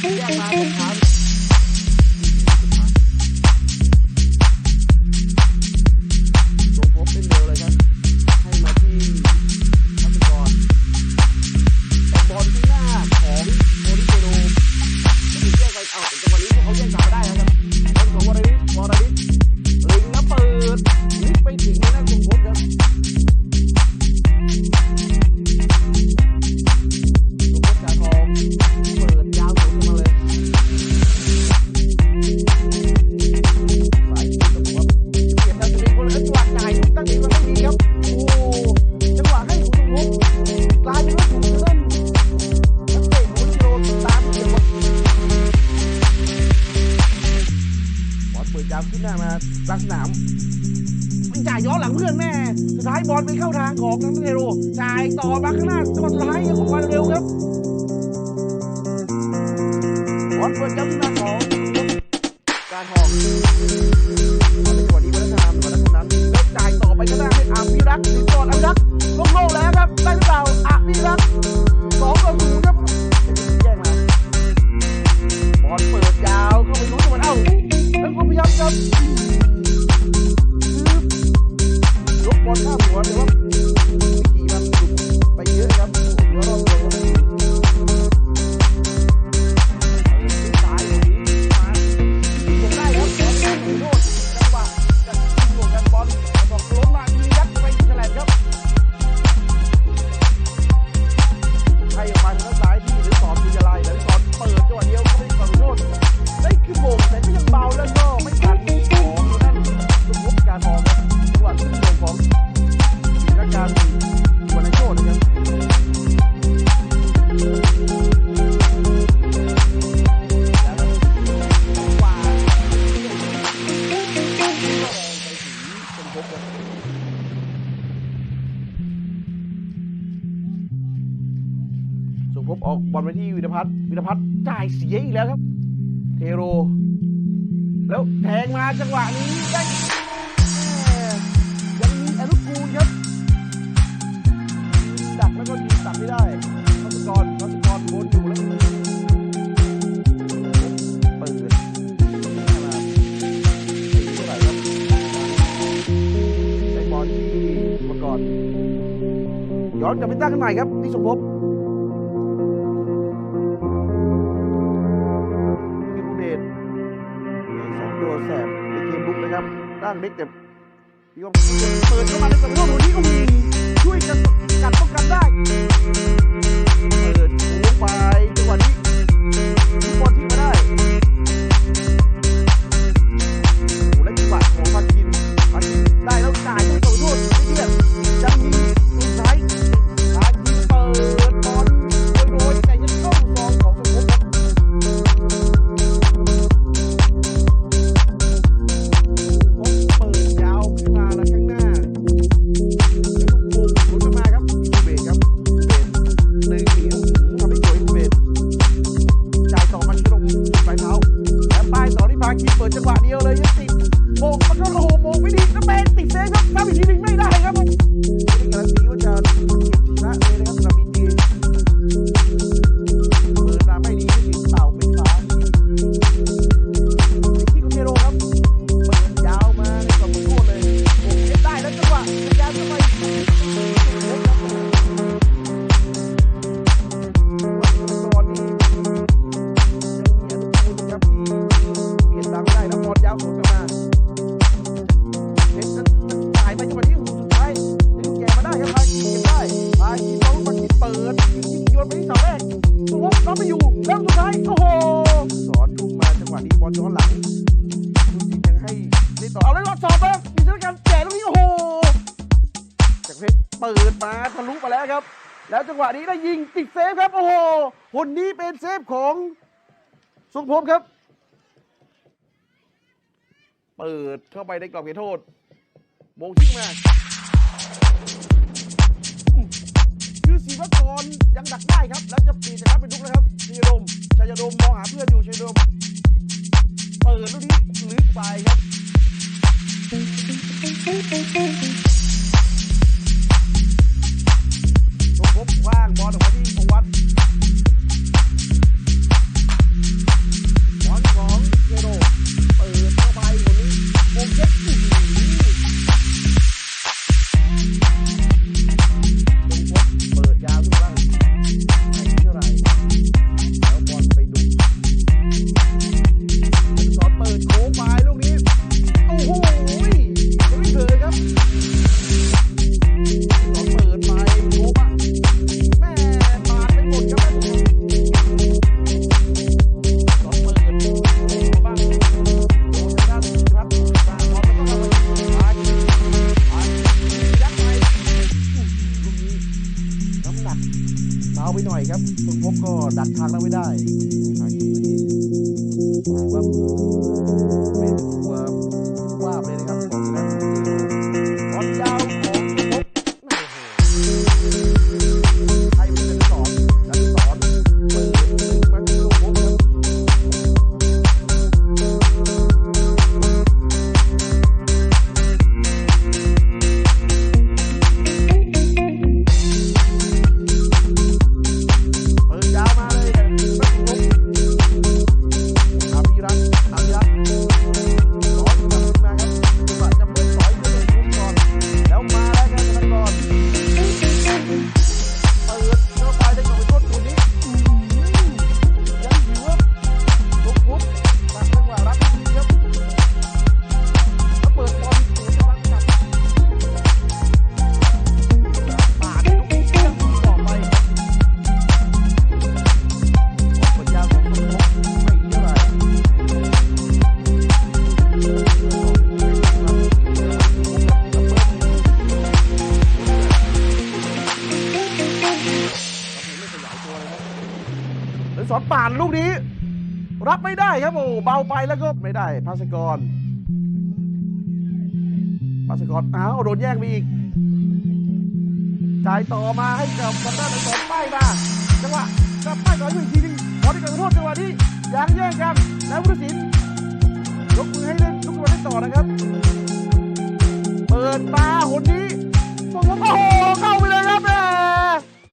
下巴等长 หน้ามาลักสนามมันจ่ายย้อนหลังเพื่อนแม่ สุดท้ายบอลไปเข้าทางของนักเทโรจ่ายต่อมาข้างหน้าจังหวะสุดท้ายยิงของวาเร็วครับบอลเปิดจังหน้ของการหอกมาเป็นคนดีวันสนามวันสนามจ่ายต่อไปข้างหน้าให้อามิรักติดต่ออามิรักโล่งๆแล้วครับได้หรือเปล่าอามิรัก พบออกบอลไปที่วิรพัฒน์วิรพัฒน์จ่ายเสียอีกแล้วครับ เทโร แล้วแทงมาจังหวะนี้ได้ยังมีอนุกูลครับดักแล้วก็ยิงตัดไม่ได้รัชกรรัชกรโดนอยู่แล้วย้อนกลับไปตั้งกันใหม่ครับที่สมภพ bekle. Yok. สองเอาเลยรอดสอบไปมีสถานการแจกตรงนี้โอ้โหจักเพชรเปิดมาทะลุไปแล้วครับ แล้วจังหวะนี้ได้ยิงติดเซฟครับโอ้โหหุ่นนี้เป็นเซฟของสุขภพครับ เปิดเข้าไปในกรอบเขตโทษมงทิ้งมาคือศิวกรยังดักได้ครับ แล้วจะปีจะครับเป็นลุกนะครับชัยดมชัยดมมองหาเพื่อนอยู่ชัยดมเปิดลูกนี้ Thank you. life. สอนป่านลูกนี้ รับไม่ได้ครับโอ้เบาไปแล้วก็ไม่ได้พาสกรพาสกรอ้าวโดนแย่งไปอีกจ่ายต่อมาให้กับทางด้านอนุสรณ์ป้ายมาจังหวะกลับป้ายต่ออยู่อีกทีนึงขอที่การโทษจังหวะนี้ยังแย่งกันแล้วผู้ตัดสิน